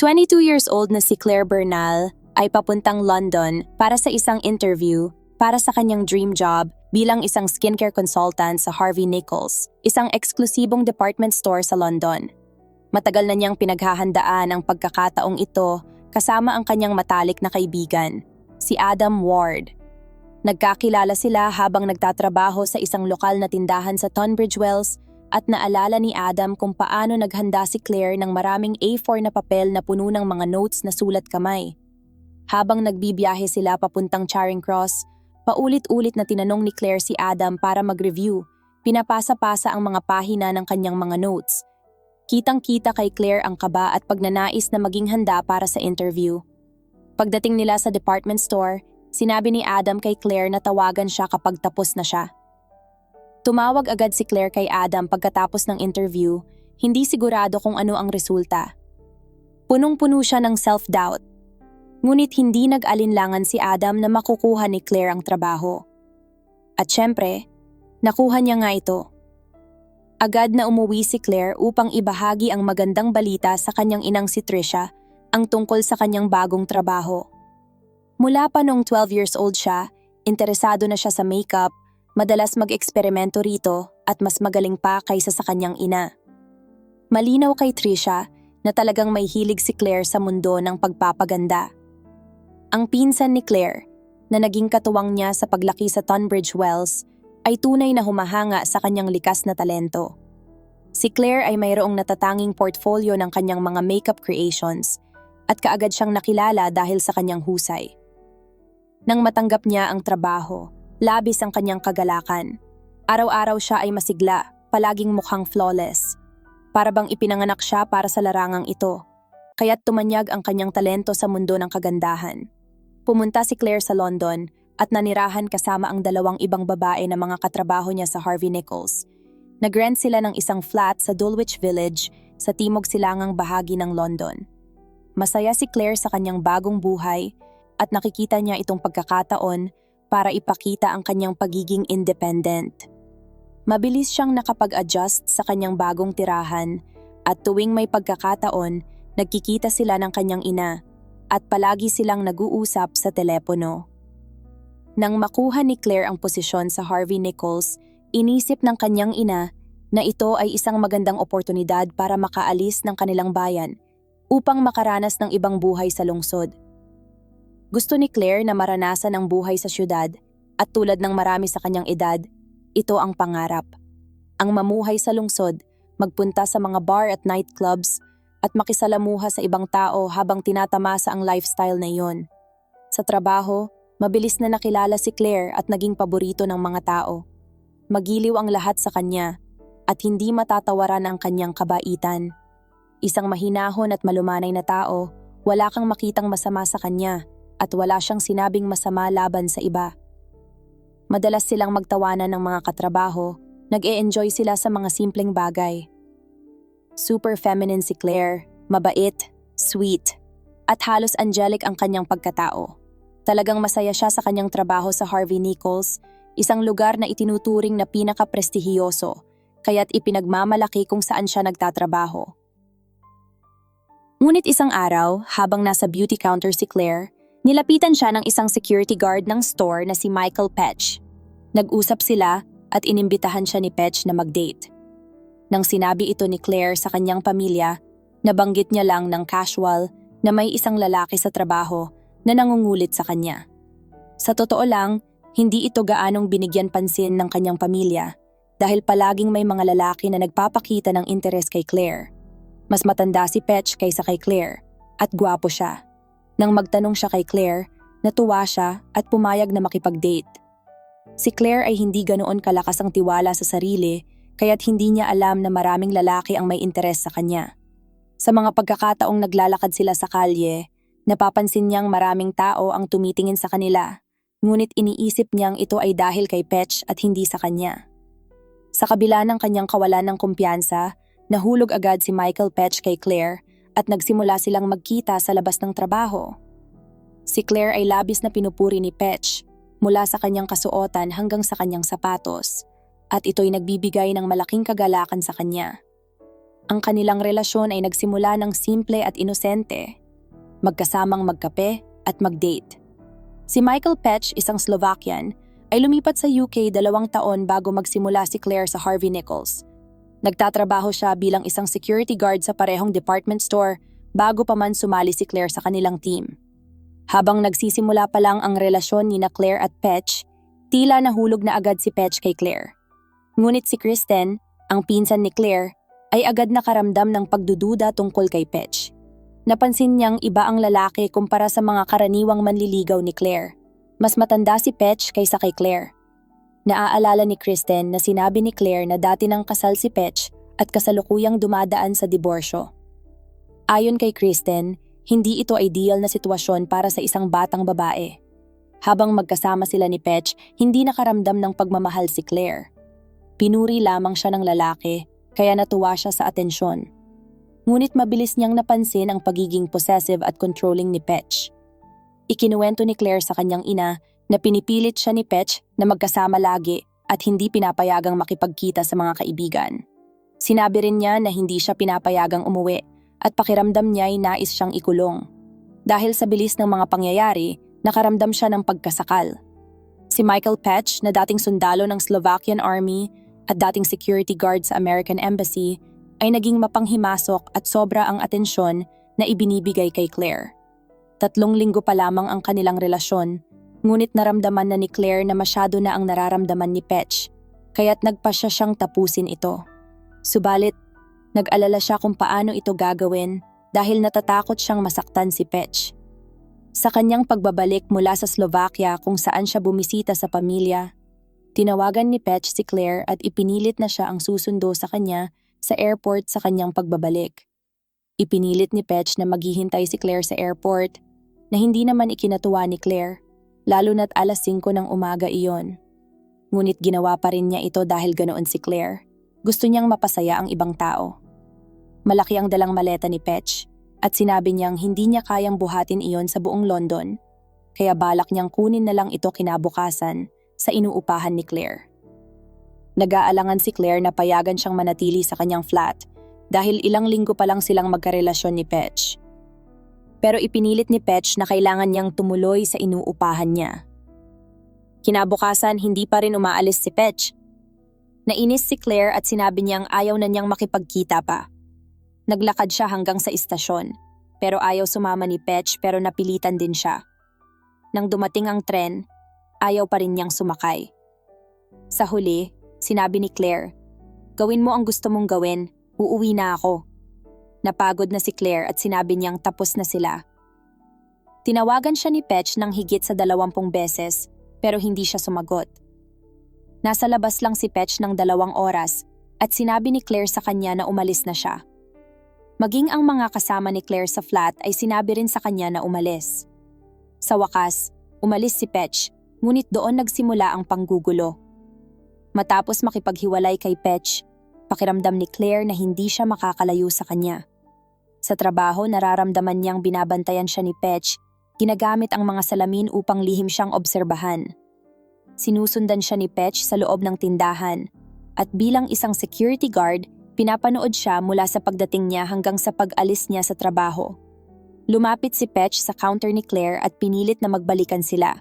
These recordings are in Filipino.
Ang 22 years old na si Claire Bernal ay papuntang London para sa isang interview para sa kanyang dream job bilang isang skincare consultant sa Harvey Nichols, isang eksklusibong department store sa London. Matagal na niyang pinaghahandaan ang pagkakataong ito kasama ang kanyang matalik na kaibigan, si Adam Ward. Nagkakilala sila habang nagtatrabaho sa isang lokal na tindahan sa Tunbridge Wells at naalala ni Adam kung paano naghanda si Claire ng maraming A4 na papel na puno ng mga notes na sulat kamay. Habang nagbibiyahe sila papuntang Charing Cross, paulit-ulit na tinanong ni Claire si Adam para mag-review. Pinapasa-pasa ang mga pahina ng kanyang mga notes. Kitang-kita kay Claire ang kaba at pagnanais na maging handa para sa interview. Pagdating nila sa department store, sinabi ni Adam kay Claire na tawagan siya kapag tapos na siya. Tumawag agad si Claire kay Adam pagkatapos ng interview, hindi sigurado kung ano ang resulta. Punong-puno siya ng self-doubt. Ngunit hindi nag-alinlangan si Adam na makukuha ni Claire ang trabaho. At syempre, nakuha niya nga ito. Agad na umuwi si Claire upang ibahagi ang magandang balita sa kanyang inang si Trisha ang tungkol sa kanyang bagong trabaho. Mula pa nung 12 years old siya, interesado na siya sa makeup Madalas mag-eksperimento rito at mas magaling pa kaysa sa kanyang ina. Malinaw kay Trisha na talagang may hilig si Claire sa mundo ng pagpapaganda. Ang pinsan ni Claire, na naging katuwang niya sa paglaki sa Tunbridge Wells, ay tunay na humahanga sa kanyang likas na talento. Si Claire ay mayroong natatanging portfolio ng kanyang mga makeup creations at kaagad siyang nakilala dahil sa kanyang husay. Nang matanggap niya ang trabaho, Labis ang kanyang kagalakan. Araw-araw siya ay masigla, palaging mukhang flawless. Para bang ipinanganak siya para sa larangang ito. Kaya't tumanyag ang kanyang talento sa mundo ng kagandahan. Pumunta si Claire sa London at nanirahan kasama ang dalawang ibang babae na mga katrabaho niya sa Harvey Nichols. Nagrent sila ng isang flat sa Dulwich Village sa timog silangang bahagi ng London. Masaya si Claire sa kanyang bagong buhay at nakikita niya itong pagkakataon para ipakita ang kanyang pagiging independent. Mabilis siyang nakapag-adjust sa kanyang bagong tirahan at tuwing may pagkakataon, nagkikita sila ng kanyang ina at palagi silang nag-uusap sa telepono. Nang makuha ni Claire ang posisyon sa Harvey Nichols, inisip ng kanyang ina na ito ay isang magandang oportunidad para makaalis ng kanilang bayan upang makaranas ng ibang buhay sa lungsod. Gusto ni Claire na maranasan ang buhay sa syudad at tulad ng marami sa kanyang edad, ito ang pangarap. Ang mamuhay sa lungsod, magpunta sa mga bar at nightclubs at makisalamuha sa ibang tao habang tinatamasa ang lifestyle na iyon. Sa trabaho, mabilis na nakilala si Claire at naging paborito ng mga tao. Magiliw ang lahat sa kanya at hindi matatawaran ang kanyang kabaitan. Isang mahinahon at malumanay na tao, wala kang makitang masama sa kanya at wala siyang sinabing masama laban sa iba. Madalas silang magtawanan ng mga katrabaho, nag-e-enjoy sila sa mga simpleng bagay. Super feminine si Claire, mabait, sweet, at halos angelic ang kanyang pagkatao. Talagang masaya siya sa kanyang trabaho sa Harvey Nichols, isang lugar na itinuturing na pinaka-prestihiyoso, kaya't ipinagmamalaki kung saan siya nagtatrabaho. Ngunit isang araw, habang nasa beauty counter si Claire, Nilapitan siya ng isang security guard ng store na si Michael Petch. Nag-usap sila at inimbitahan siya ni Petch na mag-date. Nang sinabi ito ni Claire sa kanyang pamilya, nabanggit niya lang ng casual na may isang lalaki sa trabaho na nangungulit sa kanya. Sa totoo lang, hindi ito gaanong binigyan pansin ng kanyang pamilya dahil palaging may mga lalaki na nagpapakita ng interes kay Claire. Mas matanda si Petch kaysa kay Claire at gwapo siya. Nang magtanong siya kay Claire, natuwa siya at pumayag na makipag-date. Si Claire ay hindi ganoon kalakas ang tiwala sa sarili kaya't hindi niya alam na maraming lalaki ang may interes sa kanya. Sa mga pagkakataong naglalakad sila sa kalye, napapansin niyang maraming tao ang tumitingin sa kanila, ngunit iniisip niyang ito ay dahil kay Petch at hindi sa kanya. Sa kabila ng kanyang kawalan ng kumpiyansa, nahulog agad si Michael Petch kay Claire at nagsimula silang magkita sa labas ng trabaho. Si Claire ay labis na pinupuri ni Petch mula sa kanyang kasuotan hanggang sa kanyang sapatos at ito'y nagbibigay ng malaking kagalakan sa kanya. Ang kanilang relasyon ay nagsimula ng simple at inosente. Magkasamang magkape at mag-date. Si Michael Petch, isang Slovakian, ay lumipat sa UK dalawang taon bago magsimula si Claire sa Harvey Nichols. Nagtatrabaho siya bilang isang security guard sa parehong department store bago pa man sumali si Claire sa kanilang team. Habang nagsisimula pa lang ang relasyon ni na Claire at Petch, tila nahulog na agad si Petch kay Claire. Ngunit si Kristen, ang pinsan ni Claire, ay agad nakaramdam ng pagdududa tungkol kay Petch. Napansin niyang iba ang lalaki kumpara sa mga karaniwang manliligaw ni Claire. Mas matanda si Petch kaysa kay Claire. Naaalala ni Kristen na sinabi ni Claire na dati nang kasal si Petch at kasalukuyang dumadaan sa diborsyo. Ayon kay Kristen, hindi ito ideal na sitwasyon para sa isang batang babae. Habang magkasama sila ni Petch, hindi nakaramdam ng pagmamahal si Claire. Pinuri lamang siya ng lalaki, kaya natuwa siya sa atensyon. Ngunit mabilis niyang napansin ang pagiging possessive at controlling ni Petch. Ikinuwento ni Claire sa kanyang ina na pinipilit siya ni Petch na magkasama lagi at hindi pinapayagang makipagkita sa mga kaibigan. Sinabi rin niya na hindi siya pinapayagang umuwi at pakiramdam niya ay nais siyang ikulong. Dahil sa bilis ng mga pangyayari, nakaramdam siya ng pagkasakal. Si Michael Petch na dating sundalo ng Slovakian Army at dating security guard sa American Embassy ay naging mapanghimasok at sobra ang atensyon na ibinibigay kay Claire. Tatlong linggo pa lamang ang kanilang relasyon, ngunit naramdaman na ni Claire na masyado na ang nararamdaman ni Petch, kaya't nagpa siya siyang tapusin ito. Subalit, Nag-alala siya kung paano ito gagawin dahil natatakot siyang masaktan si Petch. Sa kanyang pagbabalik mula sa Slovakia kung saan siya bumisita sa pamilya, tinawagan ni Petch si Claire at ipinilit na siya ang susundo sa kanya sa airport sa kanyang pagbabalik. Ipinilit ni Petch na maghihintay si Claire sa airport na hindi naman ikinatuwa ni Claire, lalo na't alas 5 ng umaga iyon. Ngunit ginawa pa rin niya ito dahil ganoon si Claire. Gusto niyang mapasaya ang ibang tao. Malaki ang dalang maleta ni Petch at sinabi niyang hindi niya kayang buhatin iyon sa buong London, kaya balak niyang kunin na lang ito kinabukasan sa inuupahan ni Claire. Nag-aalangan si Claire na payagan siyang manatili sa kanyang flat dahil ilang linggo pa lang silang magkarelasyon ni Petch. Pero ipinilit ni Petch na kailangan niyang tumuloy sa inuupahan niya. Kinabukasan, hindi pa rin umaalis si Petch Nainis si Claire at sinabi niyang ayaw na niyang makipagkita pa. Naglakad siya hanggang sa istasyon, pero ayaw sumama ni Petch pero napilitan din siya. Nang dumating ang tren, ayaw pa rin niyang sumakay. Sa huli, sinabi ni Claire, Gawin mo ang gusto mong gawin, uuwi na ako. Napagod na si Claire at sinabi niyang tapos na sila. Tinawagan siya ni Petch ng higit sa dalawampung beses pero hindi siya sumagot. Nasa labas lang si Petch ng dalawang oras at sinabi ni Claire sa kanya na umalis na siya. Maging ang mga kasama ni Claire sa flat ay sinabi rin sa kanya na umalis. Sa wakas, umalis si Petch, ngunit doon nagsimula ang panggugulo. Matapos makipaghiwalay kay Petch, pakiramdam ni Claire na hindi siya makakalayo sa kanya. Sa trabaho, nararamdaman niyang binabantayan siya ni Petch, ginagamit ang mga salamin upang lihim siyang obserbahan sinusundan siya ni Petch sa loob ng tindahan. At bilang isang security guard, pinapanood siya mula sa pagdating niya hanggang sa pag-alis niya sa trabaho. Lumapit si Petch sa counter ni Claire at pinilit na magbalikan sila.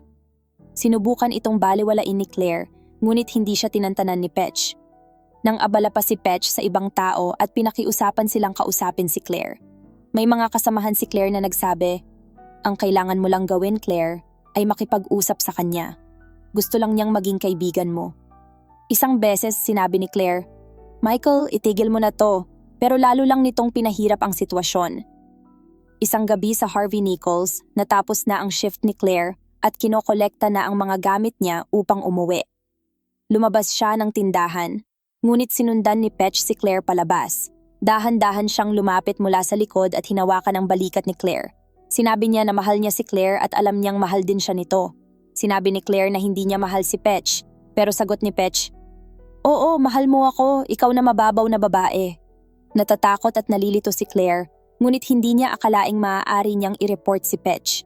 Sinubukan itong baliwalain ni Claire, ngunit hindi siya tinantanan ni Petch. Nang abala pa si Petch sa ibang tao at pinakiusapan silang kausapin si Claire. May mga kasamahan si Claire na nagsabi, Ang kailangan mo lang gawin, Claire, ay makipag-usap sa kanya. Gusto lang niyang maging kaibigan mo. Isang beses sinabi ni Claire, Michael, itigil mo na to, pero lalo lang nitong pinahirap ang sitwasyon. Isang gabi sa Harvey Nichols, natapos na ang shift ni Claire at kinokolekta na ang mga gamit niya upang umuwi. Lumabas siya ng tindahan, ngunit sinundan ni Petch si Claire palabas. Dahan-dahan siyang lumapit mula sa likod at hinawakan ang balikat ni Claire. Sinabi niya na mahal niya si Claire at alam niyang mahal din siya nito. Sinabi ni Claire na hindi niya mahal si Petch, pero sagot ni Petch, Oo, mahal mo ako, ikaw na mababaw na babae. Natatakot at nalilito si Claire, ngunit hindi niya akalaing maaari niyang i-report si Petch.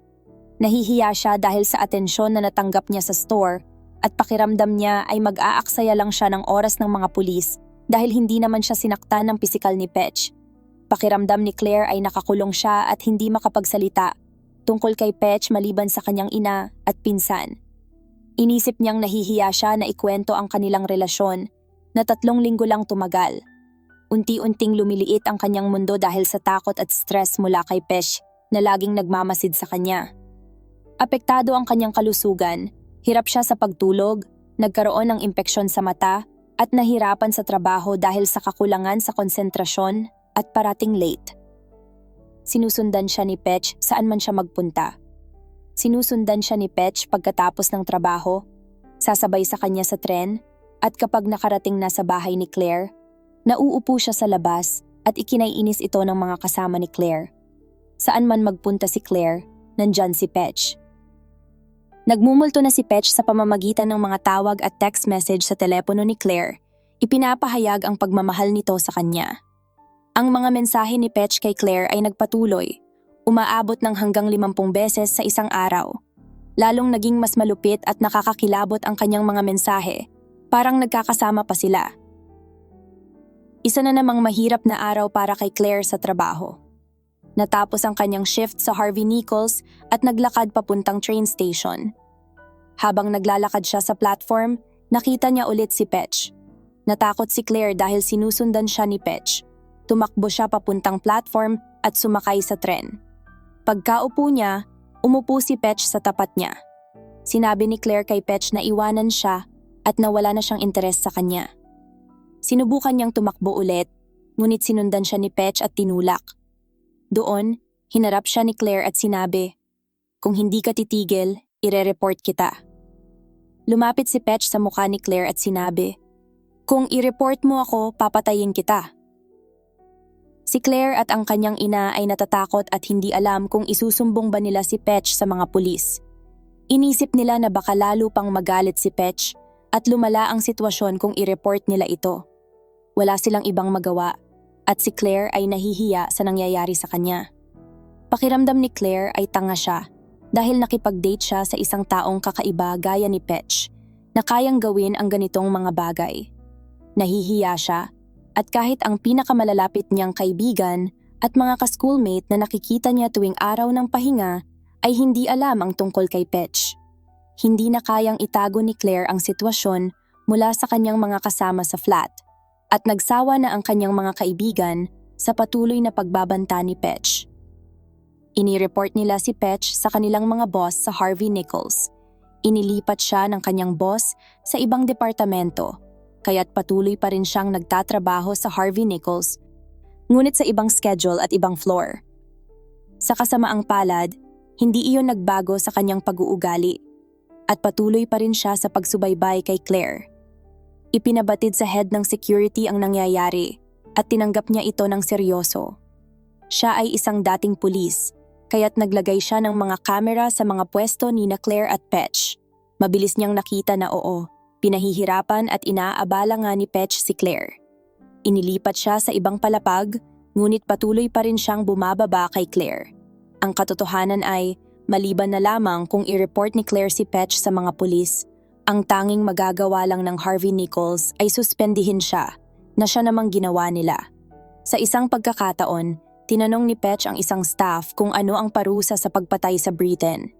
Nahihiya siya dahil sa atensyon na natanggap niya sa store at pakiramdam niya ay mag-aaksaya lang siya ng oras ng mga pulis dahil hindi naman siya sinaktan ng pisikal ni Petch. Pakiramdam ni Claire ay nakakulong siya at hindi makapagsalita tungkol kay Petch maliban sa kanyang ina at pinsan. Inisip niyang nahihiya siya na ikwento ang kanilang relasyon na tatlong linggo lang tumagal. Unti-unting lumiliit ang kanyang mundo dahil sa takot at stress mula kay Pesh na laging nagmamasid sa kanya. Apektado ang kanyang kalusugan, hirap siya sa pagtulog, nagkaroon ng impeksyon sa mata, at nahirapan sa trabaho dahil sa kakulangan sa konsentrasyon at parating late. Sinusundan siya ni Petch saan man siya magpunta. Sinusundan siya ni Petch pagkatapos ng trabaho, sasabay sa kanya sa tren, at kapag nakarating na sa bahay ni Claire, nauupo siya sa labas at ikinaiinis ito ng mga kasama ni Claire. Saan man magpunta si Claire, nandyan si Petch. Nagmumulto na si Petch sa pamamagitan ng mga tawag at text message sa telepono ni Claire. Ipinapahayag ang pagmamahal nito sa kanya. Ang mga mensahe ni Petch kay Claire ay nagpatuloy, umaabot ng hanggang limampung beses sa isang araw. Lalong naging mas malupit at nakakakilabot ang kanyang mga mensahe, parang nagkakasama pa sila. Isa na namang mahirap na araw para kay Claire sa trabaho. Natapos ang kanyang shift sa Harvey Nichols at naglakad papuntang train station. Habang naglalakad siya sa platform, nakita niya ulit si Petch. Natakot si Claire dahil sinusundan siya ni Petch. Tumakbo siya papuntang platform at sumakay sa tren. Pagkaupo niya, umupo si Petch sa tapat niya. Sinabi ni Claire kay Petch na iwanan siya at nawala na siyang interes sa kanya. Sinubukan niyang tumakbo ulit, ngunit sinundan siya ni Petch at tinulak. Doon, hinarap siya ni Claire at sinabi, Kung hindi ka titigil, ire-report kita. Lumapit si Petch sa mukha ni Claire at sinabi, Kung i-report mo ako, papatayin kita. Si Claire at ang kanyang ina ay natatakot at hindi alam kung isusumbong ba nila si Petch sa mga pulis. Inisip nila na baka lalo pang magalit si Petch at lumala ang sitwasyon kung i-report nila ito. Wala silang ibang magawa at si Claire ay nahihiya sa nangyayari sa kanya. Pakiramdam ni Claire ay tanga siya dahil nakipag-date siya sa isang taong kakaiba gaya ni Petch na kayang gawin ang ganitong mga bagay. Nahihiya siya at kahit ang pinakamalalapit niyang kaibigan at mga ka-schoolmate na nakikita niya tuwing araw ng pahinga ay hindi alam ang tungkol kay Petch. Hindi na kayang itago ni Claire ang sitwasyon mula sa kanyang mga kasama sa flat at nagsawa na ang kanyang mga kaibigan sa patuloy na pagbabanta ni Petch. Inireport nila si Petch sa kanilang mga boss sa Harvey Nichols. Inilipat siya ng kanyang boss sa ibang departamento, kaya't patuloy pa rin siyang nagtatrabaho sa Harvey Nichols, ngunit sa ibang schedule at ibang floor. Sa kasamaang palad, hindi iyon nagbago sa kanyang pag-uugali at patuloy pa rin siya sa pagsubaybay kay Claire. Ipinabatid sa head ng security ang nangyayari at tinanggap niya ito ng seryoso. Siya ay isang dating pulis, kaya't naglagay siya ng mga kamera sa mga pwesto ni na Claire at Petch. Mabilis niyang nakita na oo, pinahihirapan at inaabala nga ni Petch si Claire. Inilipat siya sa ibang palapag, ngunit patuloy pa rin siyang bumababa kay Claire. Ang katotohanan ay, maliban na lamang kung i-report ni Claire si Petch sa mga pulis, ang tanging magagawa lang ng Harvey Nichols ay suspendihin siya na siya namang ginawa nila. Sa isang pagkakataon, tinanong ni Petch ang isang staff kung ano ang parusa sa pagpatay sa Britain.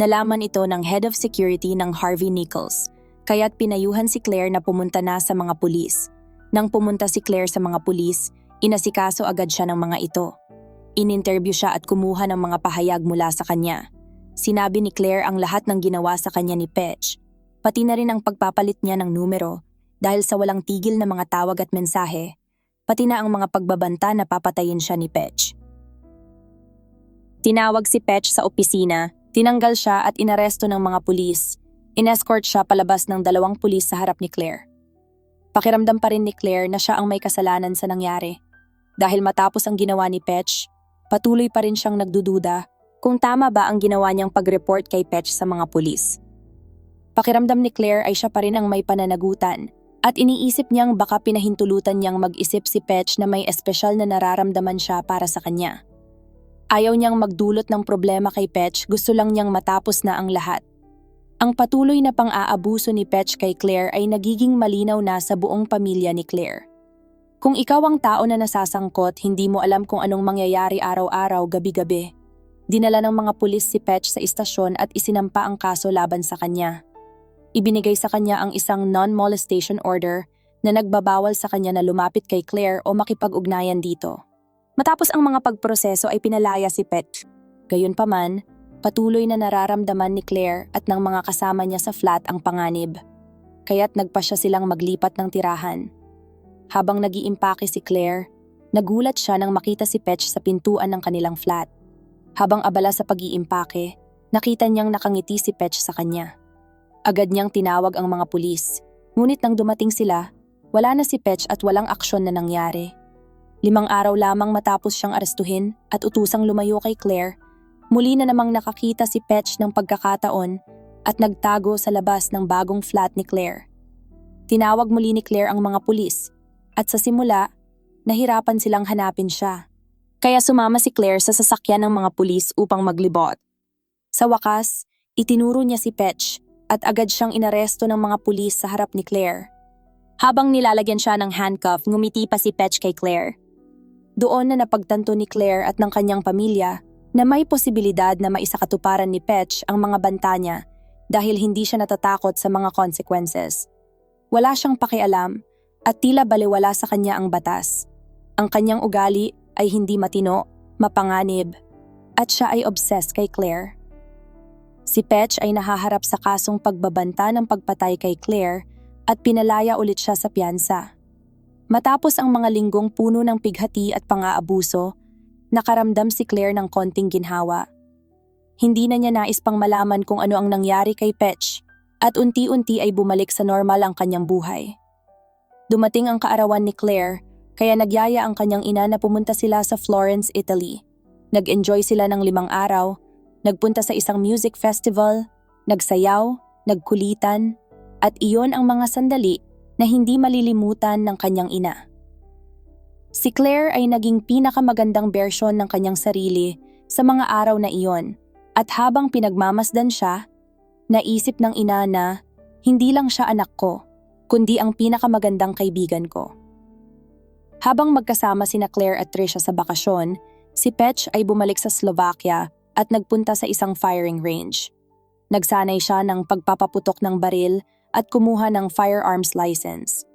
Nalaman ito ng head of security ng Harvey Nichols, kaya't pinayuhan si Claire na pumunta na sa mga pulis. Nang pumunta si Claire sa mga pulis, inasikaso agad siya ng mga ito. In-interview siya at kumuha ng mga pahayag mula sa kanya. Sinabi ni Claire ang lahat ng ginawa sa kanya ni Petch pati na rin ang pagpapalit niya ng numero dahil sa walang tigil na mga tawag at mensahe, pati na ang mga pagbabanta na papatayin siya ni Petch. Tinawag si Petch sa opisina, tinanggal siya at inaresto ng mga pulis. Inescort siya palabas ng dalawang pulis sa harap ni Claire. Pakiramdam pa rin ni Claire na siya ang may kasalanan sa nangyari. Dahil matapos ang ginawa ni Petch, patuloy pa rin siyang nagdududa kung tama ba ang ginawa niyang pag-report kay Petch sa mga pulis. Pakiramdam ni Claire ay siya pa rin ang may pananagutan at iniisip niyang baka pinahintulutan niyang mag-isip si Petch na may espesyal na nararamdaman siya para sa kanya. Ayaw niyang magdulot ng problema kay Petch, gusto lang niyang matapos na ang lahat. Ang patuloy na pang-aabuso ni Petch kay Claire ay nagiging malinaw na sa buong pamilya ni Claire. Kung ikaw ang tao na nasasangkot, hindi mo alam kung anong mangyayari araw-araw, gabi-gabi. Dinala ng mga pulis si Petch sa istasyon at isinampa ang kaso laban sa kanya. Ibinigay sa kanya ang isang non-molestation order na nagbabawal sa kanya na lumapit kay Claire o makipag-ugnayan dito. Matapos ang mga pagproseso ay pinalaya si Petch. Gayunpaman, patuloy na nararamdaman ni Claire at ng mga kasama niya sa flat ang panganib. Kaya't nagpa siya silang maglipat ng tirahan. Habang nagiimpake si Claire, nagulat siya nang makita si Petch sa pintuan ng kanilang flat. Habang abala sa pag-iimpake, nakita niyang nakangiti si Petch sa kanya. Agad niyang tinawag ang mga pulis. Ngunit nang dumating sila, wala na si Petch at walang aksyon na nangyari. Limang araw lamang matapos siyang arestuhin at utusang lumayo kay Claire, muli na namang nakakita si Petch ng pagkakataon at nagtago sa labas ng bagong flat ni Claire. Tinawag muli ni Claire ang mga pulis at sa simula, nahirapan silang hanapin siya. Kaya sumama si Claire sa sasakyan ng mga pulis upang maglibot. Sa wakas, itinuro niya si Petch at agad siyang inaresto ng mga pulis sa harap ni Claire. Habang nilalagyan siya ng handcuff, ngumiti pa si Petch kay Claire. Doon na napagtanto ni Claire at ng kanyang pamilya na may posibilidad na maisakatuparan ni Petch ang mga banta niya dahil hindi siya natatakot sa mga consequences. Wala siyang pakialam at tila baliwala sa kanya ang batas. Ang kanyang ugali ay hindi matino, mapanganib, at siya ay obsessed kay Claire. Si Petch ay nahaharap sa kasong pagbabanta ng pagpatay kay Claire at pinalaya ulit siya sa piyansa. Matapos ang mga linggong puno ng pighati at pang-aabuso, nakaramdam si Claire ng konting ginhawa. Hindi na niya nais pang malaman kung ano ang nangyari kay Petch at unti-unti ay bumalik sa normal ang kanyang buhay. Dumating ang kaarawan ni Claire, kaya nagyaya ang kanyang ina na pumunta sila sa Florence, Italy. Nag-enjoy sila ng limang araw, nagpunta sa isang music festival, nagsayaw, nagkulitan, at iyon ang mga sandali na hindi malilimutan ng kanyang ina. Si Claire ay naging pinakamagandang bersyon ng kanyang sarili sa mga araw na iyon at habang pinagmamasdan siya, naisip ng ina na hindi lang siya anak ko, kundi ang pinakamagandang kaibigan ko. Habang magkasama sina Claire at Trisha sa bakasyon, si Petch ay bumalik sa Slovakia at nagpunta sa isang firing range. Nagsanay siya ng pagpapaputok ng baril at kumuha ng firearms license.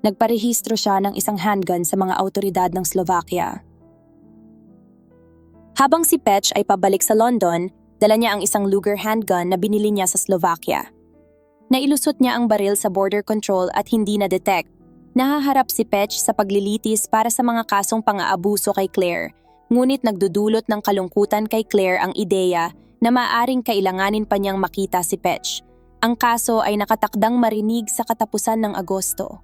Nagparehistro siya ng isang handgun sa mga autoridad ng Slovakia. Habang si Petch ay pabalik sa London, dala niya ang isang Luger handgun na binili niya sa Slovakia. Nailusot niya ang baril sa border control at hindi na-detect. Nahaharap si Petch sa paglilitis para sa mga kasong pang-aabuso kay Claire, ngunit nagdudulot ng kalungkutan kay Claire ang ideya na maaring kailanganin pa niyang makita si Petch. Ang kaso ay nakatakdang marinig sa katapusan ng Agosto.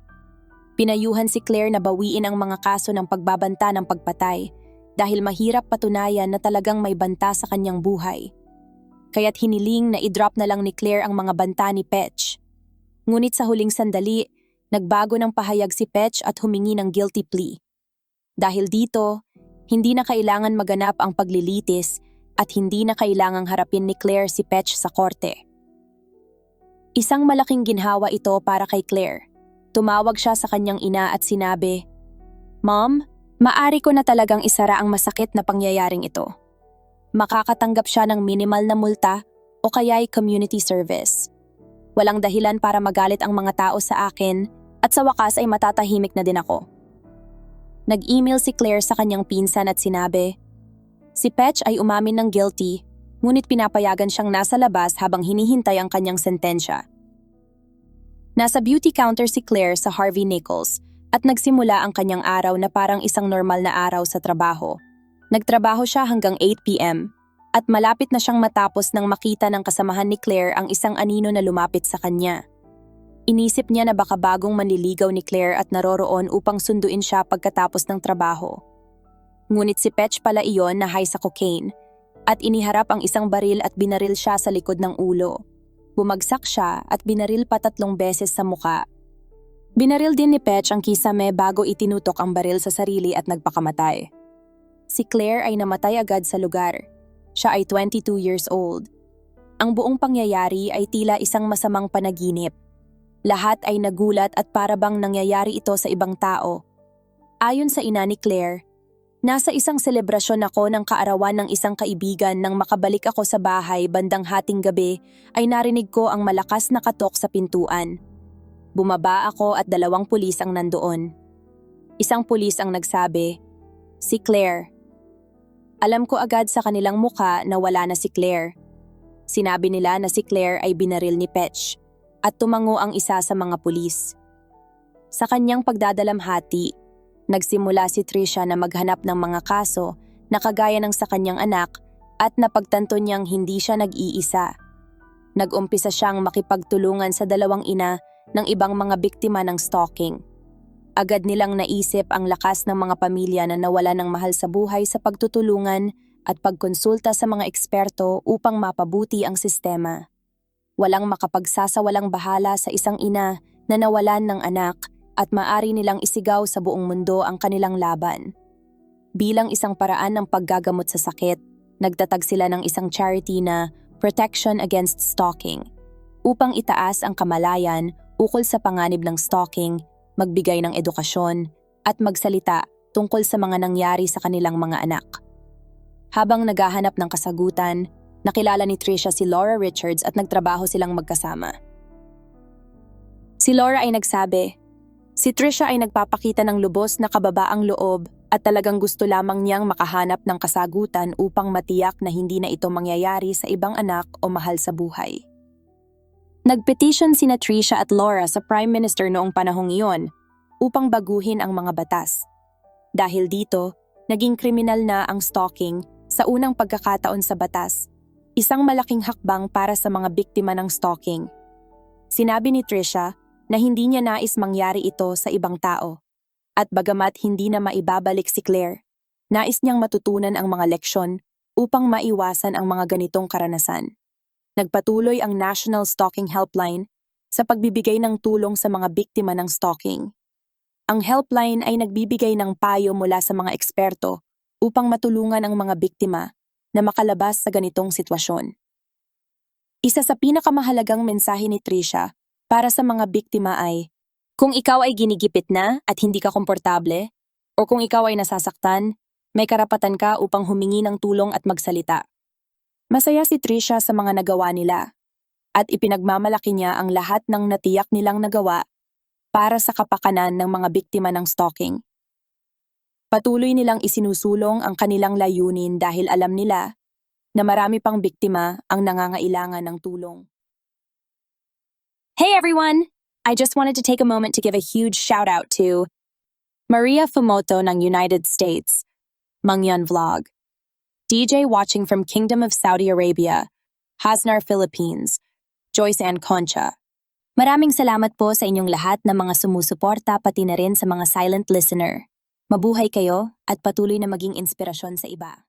Pinayuhan si Claire na bawiin ang mga kaso ng pagbabanta ng pagpatay dahil mahirap patunayan na talagang may banta sa kanyang buhay kaya't hiniling na i-drop na lang ni Claire ang mga banta ni Petch. Ngunit sa huling sandali, nagbago ng pahayag si Petch at humingi ng guilty plea. Dahil dito, hindi na kailangan maganap ang paglilitis at hindi na kailangang harapin ni Claire si Petch sa korte. Isang malaking ginhawa ito para kay Claire. Tumawag siya sa kanyang ina at sinabi, Mom, maari ko na talagang isara ang masakit na pangyayaring ito makakatanggap siya ng minimal na multa o kaya'y community service. Walang dahilan para magalit ang mga tao sa akin at sa wakas ay matatahimik na din ako. Nag-email si Claire sa kanyang pinsan at sinabi, Si Petch ay umamin ng guilty, ngunit pinapayagan siyang nasa labas habang hinihintay ang kanyang sentensya. Nasa beauty counter si Claire sa Harvey Nichols at nagsimula ang kanyang araw na parang isang normal na araw sa trabaho. Nagtrabaho siya hanggang 8pm at malapit na siyang matapos nang makita ng kasamahan ni Claire ang isang anino na lumapit sa kanya. Inisip niya na baka bagong manliligaw ni Claire at naroroon upang sunduin siya pagkatapos ng trabaho. Ngunit si Petch pala iyon na high sa cocaine at iniharap ang isang baril at binaril siya sa likod ng ulo. Bumagsak siya at binaril pa tatlong beses sa muka. Binaril din ni Petch ang kisame bago itinutok ang baril sa sarili at nagpakamatay. Si Claire ay namatay agad sa lugar. Siya ay 22 years old. Ang buong pangyayari ay tila isang masamang panaginip. Lahat ay nagulat at parabang nangyayari ito sa ibang tao. Ayon sa ina ni Claire, nasa isang selebrasyon ako ng kaarawan ng isang kaibigan nang makabalik ako sa bahay bandang hating gabi ay narinig ko ang malakas na katok sa pintuan. Bumaba ako at dalawang pulis ang nandoon. Isang pulis ang nagsabi, Si Claire. Alam ko agad sa kanilang muka na wala na si Claire. Sinabi nila na si Claire ay binaril ni Petch at tumango ang isa sa mga pulis. Sa kanyang pagdadalamhati, nagsimula si Trisha na maghanap ng mga kaso na kagaya ng sa kanyang anak at napagtanto niyang hindi siya nag-iisa. Nag-umpisa siyang makipagtulungan sa dalawang ina ng ibang mga biktima ng stalking. Agad nilang naisip ang lakas ng mga pamilya na nawala ng mahal sa buhay sa pagtutulungan at pagkonsulta sa mga eksperto upang mapabuti ang sistema. Walang makapagsasawalang bahala sa isang ina na nawalan ng anak at maari nilang isigaw sa buong mundo ang kanilang laban. Bilang isang paraan ng paggagamot sa sakit, nagtatag sila ng isang charity na Protection Against Stalking upang itaas ang kamalayan ukol sa panganib ng stalking magbigay ng edukasyon, at magsalita tungkol sa mga nangyari sa kanilang mga anak. Habang naghahanap ng kasagutan, nakilala ni Trisha si Laura Richards at nagtrabaho silang magkasama. Si Laura ay nagsabi, si Trisha ay nagpapakita ng lubos na kababaang loob at talagang gusto lamang niyang makahanap ng kasagutan upang matiyak na hindi na ito mangyayari sa ibang anak o mahal sa buhay. Nagpetition sina Trisha at Laura sa Prime Minister noong panahong iyon upang baguhin ang mga batas. Dahil dito, naging kriminal na ang stalking sa unang pagkakataon sa batas, isang malaking hakbang para sa mga biktima ng stalking. Sinabi ni Trisha na hindi niya nais mangyari ito sa ibang tao. At bagamat hindi na maibabalik si Claire, nais niyang matutunan ang mga leksyon upang maiwasan ang mga ganitong karanasan nagpatuloy ang National Stalking Helpline sa pagbibigay ng tulong sa mga biktima ng stalking. Ang helpline ay nagbibigay ng payo mula sa mga eksperto upang matulungan ang mga biktima na makalabas sa ganitong sitwasyon. Isa sa pinakamahalagang mensahe ni Trisha para sa mga biktima ay, kung ikaw ay ginigipit na at hindi ka komportable, o kung ikaw ay nasasaktan, may karapatan ka upang humingi ng tulong at magsalita. Masaya si Trisha sa mga nagawa nila at ipinagmamalaki niya ang lahat ng natiyak nilang nagawa para sa kapakanan ng mga biktima ng stalking. Patuloy nilang isinusulong ang kanilang layunin dahil alam nila na marami pang biktima ang nangangailangan ng tulong. Hey everyone! I just wanted to take a moment to give a huge shout out to Maria Fumoto ng United States, Mangyan Vlog. DJ watching from Kingdom of Saudi Arabia, Hasnar Philippines, Joyce Ann Concha. Maraming salamat po sa inyong lahat na mga sumusuporta pati na rin sa mga silent listener. Mabuhay kayo at patuloy na maging inspirasyon sa iba.